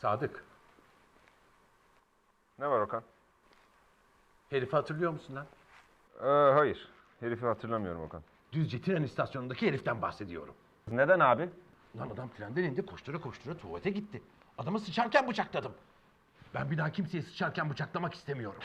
Sadık, Ne var Okan? herifi hatırlıyor musun lan? Ee, hayır. Herifi hatırlamıyorum Okan. Düzce tren istasyonundaki heriften bahsediyorum. Neden abi? Lan adam trenden indi koştura koştura tuvalete gitti. Adamı sıçarken bıçakladım. Ben bir daha kimseyi sıçarken bıçaklamak istemiyorum.